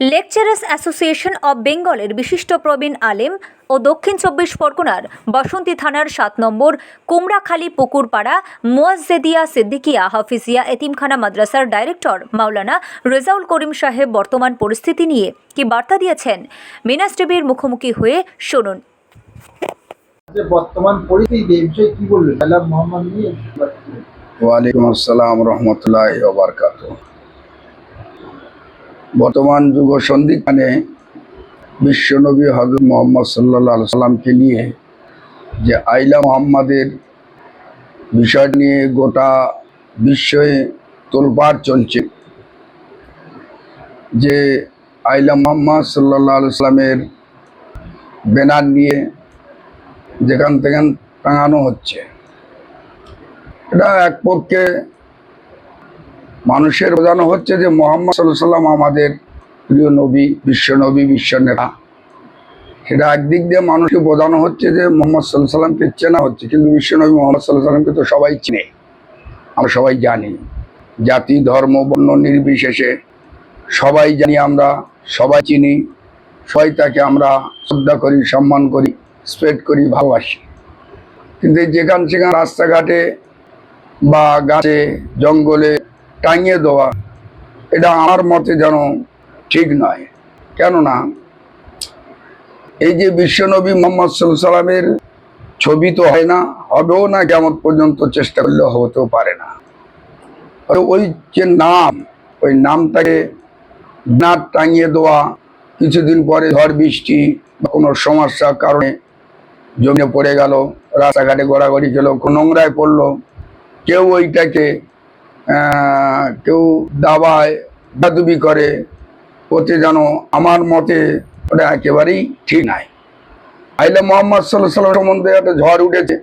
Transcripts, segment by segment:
Lecturers association of বেঙ্গলের বিশিষ্ট প্রবীণ আলেম ও দক্ষিণ চব্বিশ পরগনার বসন্তী থানার সাত নম্বর কুমড়াখালী পুকুরপাড়া মুয়াজ্জেদিয়া সিদ্দিকিয়া হাফিজিয়া এতিমখানা মাদ্রাসার ডাইরেক্টর মাওলানা রেজাউল করিম সাহেব বর্তমান পরিস্থিতি নিয়ে কি বার্তা দিয়েছেন? মিনাস টিভির মুখোমুখি হয়ে শুনুন। যে বর্তমান পরিস্থিতি এই বিষয়ে কি বলবেন? মোহাম্মদ নিয়ে। ওয়ালাইকুম আসসালাম রহমতুল্লাহ বারকাত বর্তমান যুগ সন্ধিখানে বিশ্বনবী হজরত মোহাম্মদ সাল্লা সাল্লামকে নিয়ে যে আইলা মোহাম্মদের বিষয় নিয়ে গোটা বিশ্বয়ে তোলপাড় চলছে, যে আইলা মোহাম্মদ সাল্লা সাল্লামের ব্যানার নিয়ে যেখান থেকে টাঙানো হচ্ছে। এটা এক পক্ষে মানুষের বোঝানো হচ্ছে যে মোহাম্মদ সাল্লাম আমাদের প্রিয় নবী, বিশ্ব নবী, বিশ্ব নেতা। সেটা একদিক দিয়ে মানুষকে বোঝানো হচ্ছে যে মোহাম্মদ সাল্লাহ সাল্লামকে চেনা হচ্ছে, কিন্তু বিশ্ব নবী মোহাম্মদ সাল্লাহ সাল্লামকে তো সবাই চিনে। আমরা সবাই জানি। জাতি, ধর্ম, বর্ণ নির্বিশেষে সবাই জানি আমরা, সবাই চিনি। সবাই তাকে আমরা শ্রদ্ধা করি, সম্মান করি স্প্রেড করি, ভালোবাসি। কিন্তু যেখান সেখান রাস্তাঘাটে বা গাছে, জঙ্গলে টাঙিয়ে দেওয়া, এটা আমার মতে যেন ঠিক নয়। কেননা, এই যে বিশ্বনবী মোহাম্মদ সাল্লামের ছবি তো হয় না, হবেও না কেমন পর্যন্ত চেষ্টা করলে হতেও পারে না। ওই যে নাম, ওই নামটাকে নাট টাঙিয়ে দেওয়া, কিছুদিন পরে ঝড় বৃষ্টি বা কোনো সমস্যার কারণে জমিয়ে পড়ে গেল, রাস্তাঘাটে গড়াগড়ি খেলো নোংরায় পড়ল, কেউ ওইটাকে কেউ দাবায় দাদুবি করে, ওতে যেন আমার মতে ওটা একেবারেই ঠিক নাই। আইলে মোহাম্মদ সাল্লাহ সাল্লাম সম্বন্ধে একটা ঝড় উঠেছে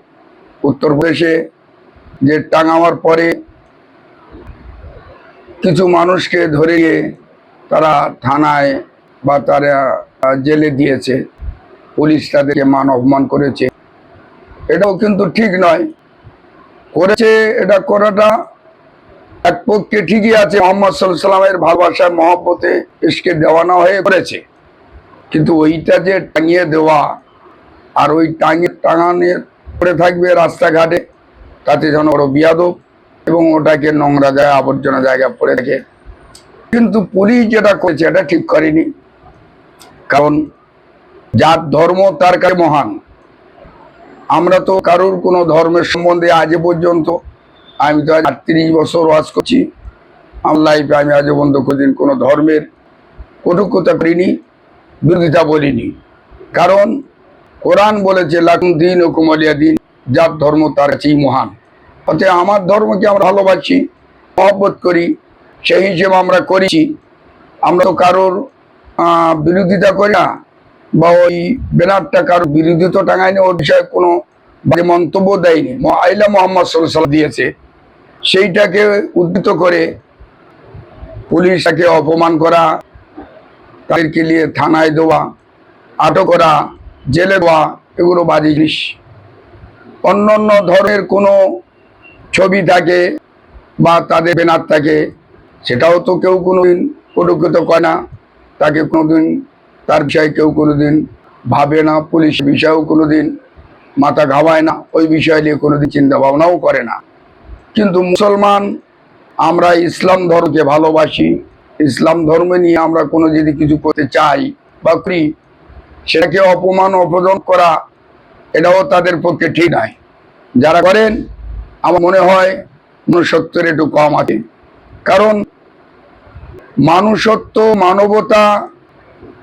উত্তরপ্রদেশে যে টাঙাবার পরে কিছু মানুষকে ধরে গিয়ে তারা থানায় বা তারা জেলে দিয়েছে, পুলিশ তাদেরকে মান অপমান করেছে। এটাও কিন্তু ঠিক নয়। করেছে, এটা করাটা এক পক্ষে ঠিকই আছে, মোহাম্মদ সাল্লাহ সাল্লামের ভালোবাসার মহব্বতে ইসকে দেওয়ানো হয়ে পড়েছে। কিন্তু ওইটা যে টাঙিয়ে দেওয়া আর ওই টাঙিয়ে টাঙানে পড়ে থাকবে রাস্তাঘাটে, তাতে যেন ওর বিয়াদব এবং ওটাকে নোংরা জায়গা, আবর্জনা জায়গা পড়ে থাকে। কিন্তু পুলিশ যেটা করেছে, এটা ঠিক করেনি। কারণ যার ধর্ম, তার কাছে মহান। আমরা তো কারোর কোনো ধর্মের সম্বন্ধে আজ পর্যন্ত আমি তো আজ আটত্রিশ বছর ওয়াজ করছি। আমার লাইফে আমি আজও পর্যন্ত কোনোদিন কোনো ধর্মের কটুকতা করিনি, বিরোধিতা বলিনি। কারণ কোরআন বলেছে, লাকুম দিন ও কুমলিয়া দিন, যার ধর্ম তার কাছেই মহান। অতএব আমার ধর্মকে আমরা ভালোবাসি, মহব্বত করি, সেই হিসেবে আমরা করেছি। আমরা তো কারোর বিরোধিতা করি না, বা ওই ব্যানারটা কারোর বিরোধিতা টাঙায়নি, ওর বিষয়ে কোনো মন্তব্য দেয়নি। আইলা মোহাম্মদ সাল্লাহ দিয়েছে সেইটাকে উদ্ধৃত করে পুলিশ তাকে অপমান করা, তাদেরকে নিয়ে থানায় দেওয়া, আটক করা, জেলে দেওয়া, এগুলো বাজে জিনিস। অন্য অন্য ধরনের কোনো ছবি থাকে বা তাদের ব্যানার থাকে, সেটাও তো কেউ কোনো দিন কটুকৃত করে না। তাকে কোনো দিন তার বিষয়ে কেউ কোনো দিন ভাবে না পুলিশ বিষয়েও কোনো দিন মাথা ঘামায় না, ওই বিষয় নিয়ে কোনো দিন চিন্তা ভাবনাও করে না। কিন্তু মুসলমান, আমরা ইসলাম ধর্মকে ভালোবাসি। ইসলাম ধর্ম নিয়ে আমরা কোনো যদি কিছু করতে চাই বা করি, সেটাকে অপমান অপমান করা, এটাও তাদের পক্ষে ঠিক নয়। যারা করেন, আমার মনে হয় মনুষ্যত্বের একটু কম আছে। কারণ মানুষত্ব, মানবতা,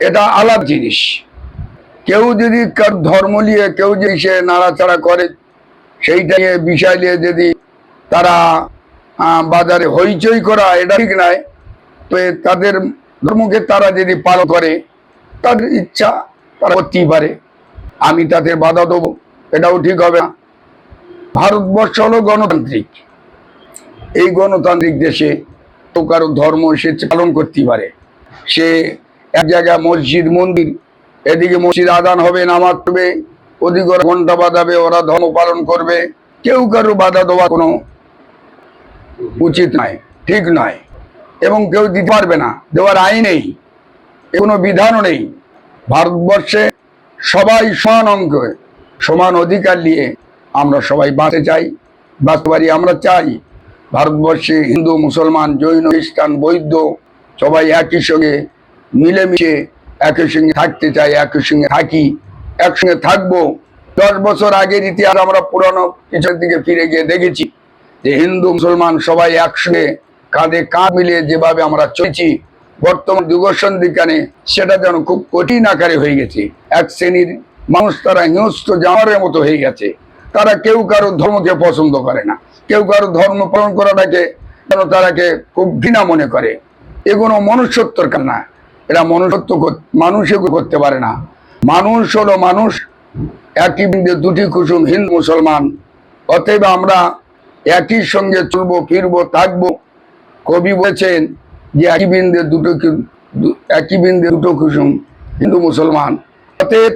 এটা আলাদা জিনিস। কেউ যদি ধর্ম নিয়ে, কেউ যদি সে নাড়াচাড়া করে, সেইটা নিয়ে, বিষয় নিয়ে যদি তারা বাজারে হইচই করা, এটা ঠিক নয় তো তাদের ধর্মকে তারা যদি পালন করে, তাদের ইচ্ছা তারা করতেই পারে। আমি তাদের বাধা দেবো, এটাও ঠিক হবে না। ভারতবর্ষ হলো গণতান্ত্রিক। এই গণতান্ত্রিক দেশে তো কারও ধর্ম সে পালন করতেই পারে। সে এক জায়গায় মসজিদ, মন্দির, এদিকে মসজিদ আদান হবে, নামাজ পড়বে ওদিকে ওরা ঘণ্টা বাজাবে, ওরা ধর্ম পালন করবে। কেউ কারও বাধা দেওয়া কোনো উচিত নয় ঠিক নয় এবং কেউ দিতে পারবে না, দেওয়ার আইন নেই কোনো বিধানও নেই। ভারতবর্ষে সবাই সমান অঙ্কে সমান অধিকার নিয়ে আমরা সবাই বাঁচতে চাই, বাঁচতে পারি আমরা চাই। ভারতবর্ষে হিন্দু, মুসলমান, জৈন, খ্রিস্টান, বৌদ্ধ সবাই একই সঙ্গে, মিলেমিশে একই সঙ্গে থাকতে চাই, একই সঙ্গে থাকি, একসঙ্গে থাকব। দশ বছর আগের ইতিহাস আমরা পুরানো কিছুর দিকে ফিরে গিয়ে দেখেছি। যে হিন্দু, মুসলমান সবাই একসঙ্গে কাঁধে কাঁধ মিলিয়ে যেভাবে আমরা চলছি, বর্তমান যুগসন্ধিকানে সেটা যেন খুব কঠিন আকারে হয়ে গেছে। এক শ্রেণির মানুষ তারা হিংস্র জানোয়ারের মতো হয়ে গেছে। তারা কেউ কারও ধর্মকে পছন্দ করে না। কেউ কারও ধর্ম পালন করাটাকে যেন তারাকে খুব ঘৃণা মনে করে। এগুলো মনুষ্যত্বর কাজ না। এরা মনুষ্যত্ব মানুষও করতে পারে না। মানুষ হলো মানুষ। একই বিন্দু দুটি কুসুম হিন্দু, মুসলমান। অতএব আমরা একই সঙ্গে চলবো, ফিরবো, থাকব। কবি বলেছেন যে একই বিন্দু দুটো একই বিন্দু দুটো কুসুম হিন্দু মুসলমান। অতএব